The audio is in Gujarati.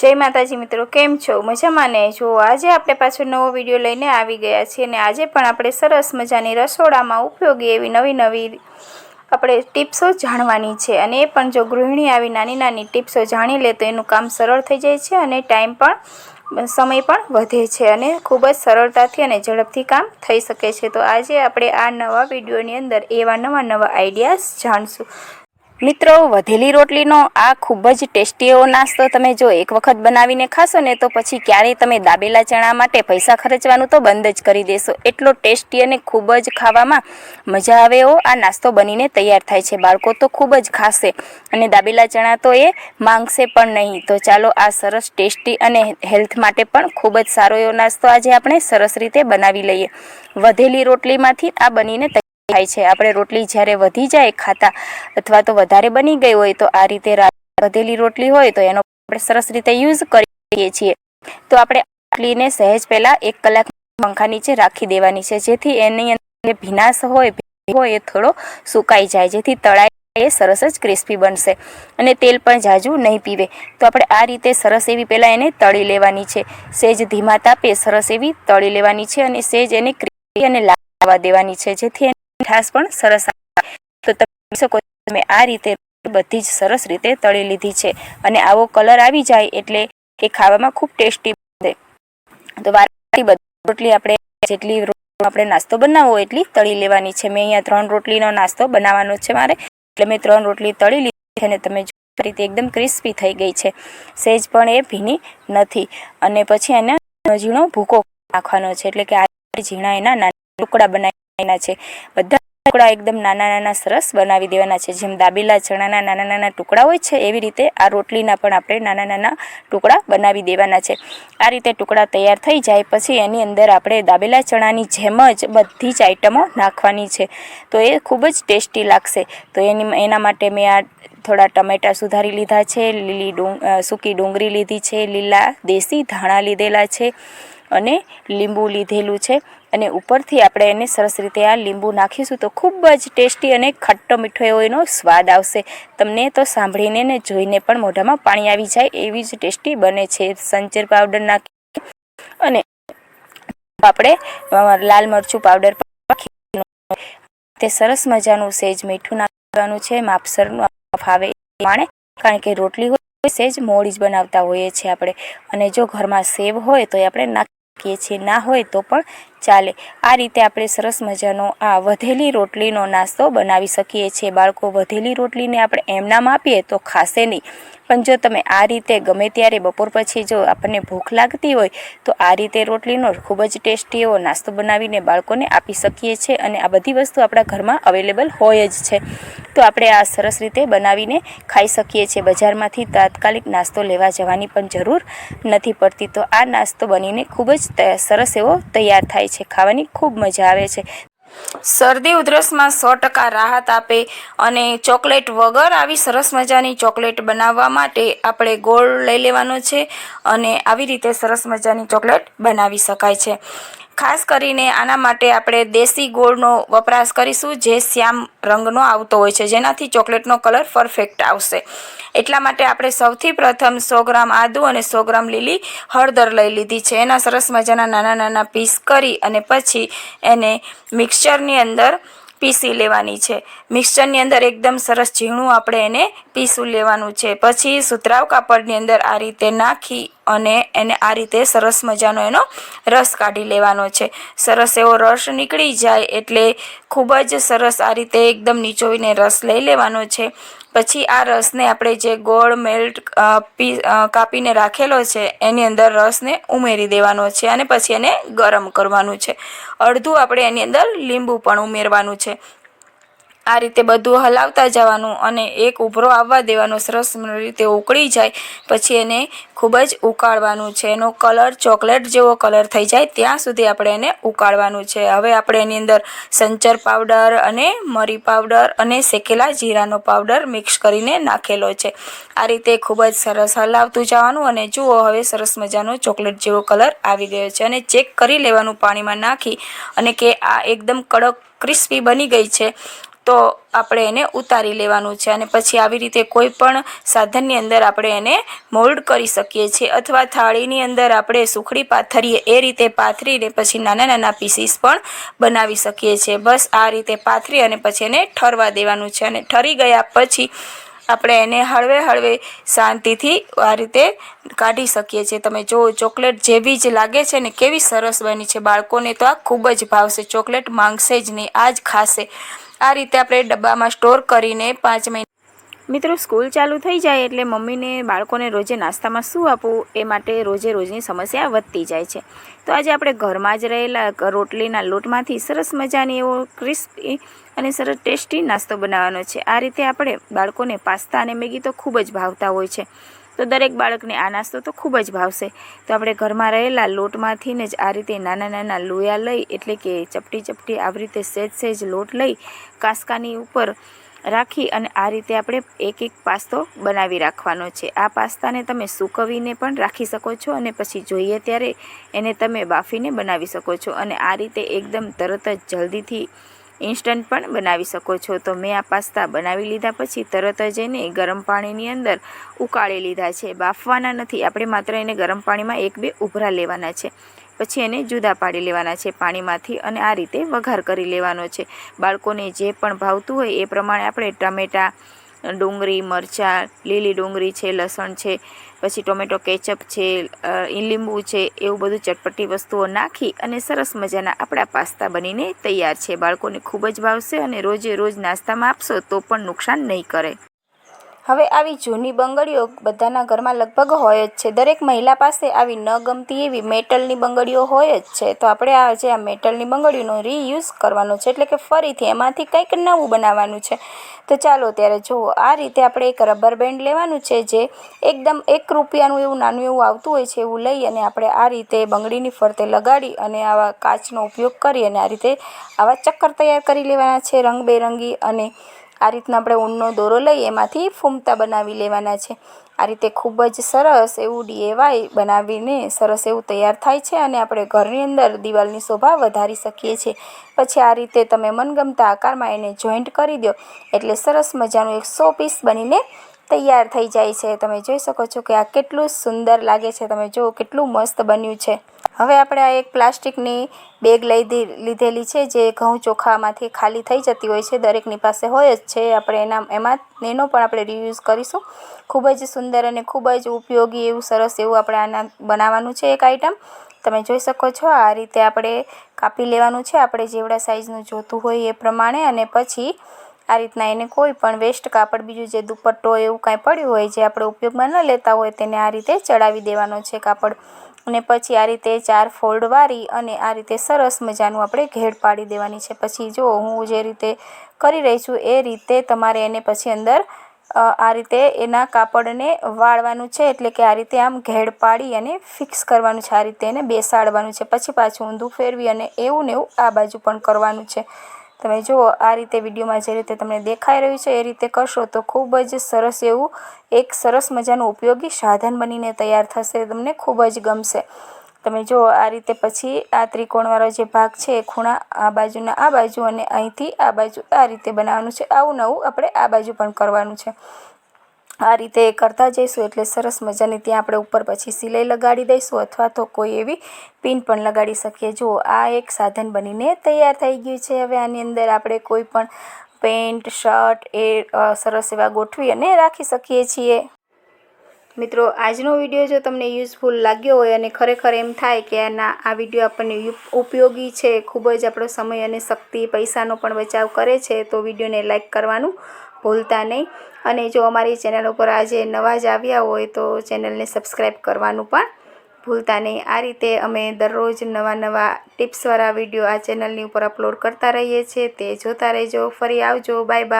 જય માતાજી મિત્રો, કેમ છો? મજામાં ને? જો આજે આપણે પાછો નવો વીડિયો લઈને આવી ગયા છીએ અને આજે પણ આપણે સરસ મજાની રસોડામાં ઉપયોગી એવી નવી નવી આપણે ટિપ્સો જાણવાની છે. અને એ પણ જો ગૃહિણી આવી નાની નાની ટિપ્સો જાણી લે તો એનું કામ સરળ થઈ જાય છે અને ટાઈમ પણ સમય પણ વધે છે અને ખૂબ જ સરળતાથી અને ઝડપથી કામ થઈ શકે છે. તો આજે આપણે આ નવા વિડીયોની અંદર એવા નવા નવા આઈડિયાઝ જાણશું. મિત્રો, વધેલી રોટલીનો આ ખૂબ જ ટેસ્ટી એવો નાસ્તો તમે જો એક વખત બનાવીને ખાશો ને, તો પછી ક્યારેય તમે દાબેલા ચણા માટે પૈસા ખર્ચવાનું તો બંધ જ કરી દેશો. એટલો ટેસ્ટી અને ખૂબ જ ખાવામાં મજા આવે એવો આ નાસ્તો બનીને તૈયાર થાય છે. બાળકો તો ખૂબ જ ખાશે અને દાબેલા ચણા તો એ માંગશે પણ નહીં. તો ચાલો આ સરસ ટેસ્ટી અને હેલ્થ માટે પણ ખૂબ જ સારો એવો નાસ્તો આજે આપણે સરસ રીતે બનાવી લઈએ. વધેલી રોટલીમાંથી આ બનીને થાય છે. આપણે રોટલી જ્યારે વધી જાય ખાતા અથવા તો વધારે બની ગઈ હોય તો આ રીતે વધેલી રોટલી હોય તો એનો આપણે સરસ રીતે યુઝ કરીએ છીએ. તો આપણે રોટલીને સહેજ પહેલાં એક કલાક પંખા નીચે રાખી દેવાની છે. જેથી એની અંદર ભીનાશ હોય હોય એ થોડો સુકાઈ જાય. જેથી તળાઈ એ સરસ જ ક્રિસ્પી બનશે અને તેલ પણ જાજુ નહીં પીવે. તો આપણે આ રીતે સરસ એવી પહેલાં એને તળી લેવાની છે. સેજ ધીમા તાપે સરસ એવી તળી લેવાની છે અને સેજ એને ક્રિસ્પી અને લાવવા દેવાની છે. જેથી મીઠાશ પણ સરસ તો તમે શકો તમે આ રીતે બધી જ સરસ રીતે તળી લીધી છે. અને આવો કલર આવી જાય એટલે એ ખાવામાં ખૂબ ટેસ્ટી બને. તો વારંવાર બધી રોટલી આપણે જેટલી આપણે નાસ્તો બનાવવો એટલી તળી લેવાની છે. મેં અહીંયા ત્રણ રોટલીનો નાસ્તો બનાવવાનો છે મારે. એટલે મેં ત્રણ રોટલી તળી લીધી છે અને તમે રીતે એકદમ ક્રિસ્પી થઈ ગઈ છે. સેજ પણ એ ભીની નથી. અને પછી એને ઝીણો ભૂકો નાખવાનો છે. એટલે કે આ ઝીણા એના નાના ટુકડા બનાવીના છે. બધા ટુકડા એકદમ નાના નાના સરસ બનાવી દેવાના છે. જેમ દાબેલા ચણાના નાના નાના ટુકડા હોય છે, એવી રીતે આ રોટલીના પણ આપણે નાના નાના ટુકડા બનાવી દેવાના છે. આ રીતે ટુકડા તૈયાર થઈ જાય પછી એની અંદર આપણે દાબેલા ચણાની જેમ જ બધી જ આઈટમો નાખવાની છે. તો એ ખૂબ જ ટેસ્ટી લાગશે. તો એની એના માટે મેં આ થોડા ટમેટા સુધારી લીધા છે, લીલી ડુંગ સૂકી ડુંગળી લીધી છે, લીલા દેશી ધાણા લીધેલા છે અને લીંબુ લીધેલું છે. અને ઉપરથી આપણે એને સરસ રીતે આ લીંબુ નાખીશું તો ખૂબ જ ટેસ્ટી અને ખટ્ટો મીઠો એવો એનો સ્વાદ આવશે. તમને તો સાંભળીને ને જોઈને પણ મોઢામાં પાણી આવી જાય એવી જ ટેસ્ટી બને છે. સંચર પાવડર નાખી અને આપણે લાલ મરચું પાવડર તે સરસ મજાનું સેજ મીઠું નાખવાનું છે. માપસરનું ફાવે પ્રમાણે, કારણ કે રોટલી હોય સેજ મોડી જ બનાવતા હોઈએ છીએ આપણે. અને જો ઘરમાં સેવ હોય તો એ આપણે નાખીએ છીએ. ના હોય તો પણ ચાલે. આ રીતે આપણે સરસ મજાનો આ વધેલી રોટલીનો નાસ્તો બનાવી શકીએ છીએ. બાળકો, વધેલી રોટલીને આપણે એમનામ આપીએ તો ખાશે નહીં. પણ જો તમે આ રીતે ગમે ત્યારે બપોર પછી જો આપણને ભૂખ લાગતી હોય, તો આ રીતે રોટલીનો ખૂબ જ ટેસ્ટી એવો નાસ્તો બનાવીને બાળકોને આપી શકીએ છીએ અને આ બધી વસ્તુ આપણા ઘરમાં અવેલેબલ હોય જ છે. તો આપણે આ સરસ રીતે બનાવીને ખાઈ શકીએ છીએ. બજારમાંથી તાત્કાલિક નાસ્તો લેવા જવાની પણ જરૂર નથી પડતી. તો આ નાસ્તો બનીને ખૂબ જ સરસ એવો તૈયાર થાય છે. ખાવાની ખૂબ મજા આવે છે. શરદી ઉધરસમાં સો ટકા રાહત આપે અને ચોકલેટ વગર આવી સરસ મજાની ચોકલેટ બનાવવા માટે આપણે ગોળ લઈ લેવાનો છે અને આવી રીતે સરસ મજાની ચોકલેટ બનાવી શકાય છે. ખાસ કરીને આના માટે આપણે દેશી ગોળનો વપરાશ કરીશું જે શ્યામ રંગનો આવતો હોય છે. જેનાથી ચોકલેટનો કલર પરફેક્ટ આવશે. એટલા માટે આપણે સૌથી પ્રથમ સો ગ્રામ આદું અને સો ગ્રામ લીલી હળદર લઈ લીધી છે. એના સરસ મજાના નાના નાના પીસ કરી અને પછી એને મિક્સચરની અંદર પીસી લેવાની છે. મિક્સચરની અંદર એકદમ સરસ ઝીણું આપણે એને પીસું લેવાનું છે. પછી સુતરાવ કાપડની અંદર આ રીતે નાખી અને એને આ રીતે સરસ મજાનો એનો રસ કાઢી લેવાનો છે. સરસ એવો રસ નીકળી જાય એટલે ખૂબ જ સરસ આ રીતે એકદમ નીચોવીને રસ લઈ લેવાનો છે. પછી આ રસને આપણે જે ગોળ મેલ્ટ પી કાપીને રાખેલો છે, એની અંદર રસને ઉમેરી દેવાનો છે અને પછી એને ગરમ કરવાનું છે. અડધું આપણે એની અંદર લીંબુ પણ ઉમેરવાનું છે. આ રીતે બધું હલાવતા જવાનું અને એક ઉભરો આવવા દેવાનો સરસ રીતે ઉકળી જાય, પછી એને ખૂબ જ ઉકાળવાનું છે. એનો કલર ચોકલેટ જેવો કલર થઈ જાય, ત્યાં સુધી આપણે એને ઉકાળવાનું છે. હવે આપણે એની અંદર સંચર પાવડર અને મરી પાવડર અને શેકેલા જીરાનો પાવડર મિક્સ કરીને નાખેલો છે. આ રીતે ખૂબ જ સરસ હલાવતું જવાનું અને જુઓ હવે સરસ મજાનો ચોકલેટ જેવો કલર આવી ગયો છે અને ચેક કરી લેવાનું પાણીમાં નાખી અને કે આ એકદમ કડક, ક્રિસ્પી બની ગઈ છે. તો આપણે એને ઉતારી લેવાનું છે અને પછી આવી રીતે કોઈ પણ સાધનની અંદર આપણે એને મોલ્ડ કરી શકીએ છીએ અથવા થાળીની અંદર આપણે સુખડી પાથરીએ, એ રીતે પાથરીને પછી નાના નાના પીસીસ પણ બનાવી શકીએ છીએ. બસ આ રીતે પાથરી અને પછી એને ઠરવા દેવાનું છે અને ઠરી ગયા પછી આપણે એને હળવે હળવે શાંતિથી આ રીતે કાઢી શકીએ છીએ. તમે જુઓ, ચોકલેટ જેવી જ લાગે છે ને કેવી સરસ બની છે. બાળકોને તો આ ખૂબ જ ભાવશે. ચોકલેટ માંગશે જ નહીં, આ જ ખાશે. આ રીતે આપણે ડબ્બામાં સ્ટોર કરીને પાંચ મહિના મિત્રો, સ્કૂલ ચાલુ થઈ જાય એટલે મમ્મીને બાળકોને રોજે નાસ્તામાં શું આપવું એ માટે રોજે રોજની સમસ્યા વધતી જાય છે. તો આજે આપણે ઘરમાં જ રહેલા રોટલીના લોટમાંથી સરસ મજાની એવો ક્રિસ્પી અને સરસ ટેસ્ટી નાસ્તો બનાવવાનો છે. આ રીતે આપણે બાળકોને પાસ્તા અને મેગી તો ખૂબ જ ભાવતા હોય છે. તો દરેક બાળકને આ નાસ્તો તો ખૂબ જ ભાવશે. તો આપણે ઘરમાં રહેલા લોટમાંથી ને જ આ રીતે નાના નાના લોયા લઈ, એટલે કે ચપટી ચપટી આવી રીતે સહેજ સહેજ લોટ લઈ, કાસકાની ઉપર રાખી અને આ રીતે આપણે એક એક પાસ્તો બનાવી રાખવાનો છે. આ પાસ્તાને તમે સૂકવીને પણ રાખી શકો છો અને પછી જોઈએ ત્યારે એને તમે બાફીને બનાવી શકો છો અને આ રીતે એકદમ તરત જ જલ્દીથી ઇન્સ્ટન્ટ પણ બનાવી શકો છો. તો મેં આ પાસ્તા બનાવી લીધા પછી તરત જ એને ગરમ પાણીની અંદર ઉકાળી લીધા છે. બાફવાના નથી, આપણે માત્ર એને ગરમ પાણીમાં એક બે ઉભરા લેવાના છે. પછી એને જુદા પાડી લેવાના છે પાણીમાંથી અને આ રીતે વઘાર કરી લેવાનો છે. બાળકોને જે પણ ભાવતું હોય એ પ્રમાણે આપણે ટમેટાં, ડુંગળી, મરચાં, લીલી ડુંગળી છે, લસણ છે, પછી ટોમેટો કેચઅપ છે લીંબુ છે, એવું બધું ચટપટી વસ્તુઓ નાખી અને સરસ મજાના આપણા પાસ્તા બનીને તૈયાર છે. બાળકોને ખૂબ જ ભાવશે અને રોજે રોજ નાસ્તામાં આપશો તો પણ નુકસાન નહીં કરે. હવે આવી જૂની બંગડીઓ બધાના ઘરમાં લગભગ હોય જ છે. દરેક મહિલા પાસે આવી ન ગમતી એવી મેટલની બંગડીઓ હોય જ છે. તો આપણે આ જે આ મેટલની બંગડીઓનો રીયુઝ કરવાનો છે. એટલે કે ફરીથી એમાંથી કંઈક નવું બનાવવાનું છે. તો ચાલો ત્યારે જુઓ. આ રીતે આપણે એક રબર બેન્ડ લેવાનું છે જે એકદમ એક રૂપિયાનું એવું નાનું એવું આવતું હોય છે એવું લઈ અને આપણે આ રીતે બંગડીની ફરતે લગાડી અને આવા કાચનો ઉપયોગ કરી અને આ રીતે આવા ચક્કર તૈયાર કરી લેવાના છે રંગબેરંગી અને આ રીતના આપણે ઊનનો દોરો લઈ એમાંથી ફૂમતા બનાવી લેવાના છે. આ રીતે ખૂબ જ સરસ એવું ડીએવાય બનાવીને સરસ એવું તૈયાર થાય છે અને આપણે ઘરની અંદર દિવાલની શોભા વધારી શકીએ છીએ. પછી આ રીતે તમે મનગમતા આકારમાં એને જોઈન્ટ કરી દો, એટલે સરસ મજાનું એક સો પીસ બનીને તૈયાર થઈ જાય છે. તમે જોઈ શકો છો કે આ કેટલું સુંદર લાગે છે. તમે જુઓ કેટલું મસ્ત બન્યું છે. હવે આપણે આ એક પ્લાસ્ટિકની બેગ લઈ લીધેલી છે, જે ઘઉં ચોખામાંથી ખાલી થઈ જતી હોય છે, દરેકની પાસે હોય જ છે, આપણે એના, એમાં, એનો પણ આપણે રિયુઝ કરીશું. ખૂબ જ સુંદર અને ખૂબ જ ઉપયોગી એવું સરસ એવું આપણે આના બનાવવાનું છે એક આઈટમ તમે જોઈ શકો છો, આ રીતે આપણે કાપી લેવાનું છે, આપણે જેવડા સાઇઝનું જોતું હોય એ પ્રમાણે, અને પછી આ રીતના એને કોઈ પણ વેસ્ટ કાપડ, બીજું જે દુપટ્ટો એવું કાંઈ પડ્યું હોય, જે આપણે ઉપયોગમાં ન લેતા હોય, તેને આ રીતે ચડાવી દેવાનો છે કાપડ. અને પછી આ રીતે ચાર ફોલ્ડ વાળી અને આ રીતે સરસ મજાનું આપણે ઘેડ પાડી દેવાની છે. પછી જો હું જે રીતે કરી રહી છું એ રીતે તમારે એને પછી અંદર આ રીતે એના કાપડને વાળવાનું છે એટલે કે આ રીતે આમ ઘેડ પાડી અને ફિક્સ કરવાનું છે. આ રીતે એને બેસાડવાનું છે. પછી પાછું ઊંધું ફેરવી અને એવું ને એવું આ બાજુ પણ કરવાનું છે. તમે જુઓ, આ રીતે વિડીયોમાં જે રીતે તમને દેખાઈ રહ્યું છે, એ રીતે કરશો તો ખૂબ જ સરસ એવું, એક સરસ મજાનું ઉપયોગી સાધન બનીને તૈયાર થશે, તમને ખૂબ જ ગમશે. તમે જુઓ, આ રીતે પછી આ ત્રિકોણવાળો જે ભાગ છે, એ ખૂણા આ બાજુના આ બાજુ અને અહીંથી આ બાજુ આ રીતે બનાવવાનું છે. આવું નવું આપણે આ બાજુ પણ કરવાનું છે. આ રીતે કરતા જઈશું એટલે સરસ મજાની ત્યાં આપણે ઉપર પછી સિલાઈ લગાડી દઈશું અથવા તો કોઈ એવી પિન પણ લગાડી શકીએ. જુઓ, આ એક સાધન બનીને તૈયાર થઈ ગયું છે. હવે આની અંદર આપણે કોઈ પણ પેન્ટ, શર્ટ એ સરસ એવા ગોઠવી અને રાખી શકીએ છીએ. મિત્રો, આજનો વીડિયો જો તમને યુઝફુલ લાગ્યો હોય અને ખરેખર એમ થાય કે આના, આ વીડિયો આપણને ઉપયોગી છે, ખૂબ જ આપણો સમય અને શક્તિ, પૈસાનો પણ બચાવ કરે છે, તો વિડીયોને લાઇક કરવાનું ભૂલતા નહીં. અને જો અમારી ચેનલ ઉપર આજે નવા જ આવ્યા હોય તો ચેનલને સબસ્ક્રાઈબ કરવાનું પણ ભૂલતા નહીં. આ રીતે અમે દરરોજ નવા નવા ટિપ્સવાળા વીડિયો આ ચેનલની ઉપર અપલોડ કરતા રહીએ છીએ. તે જોતા રહેજો. ફરી આવજો. Bye bye.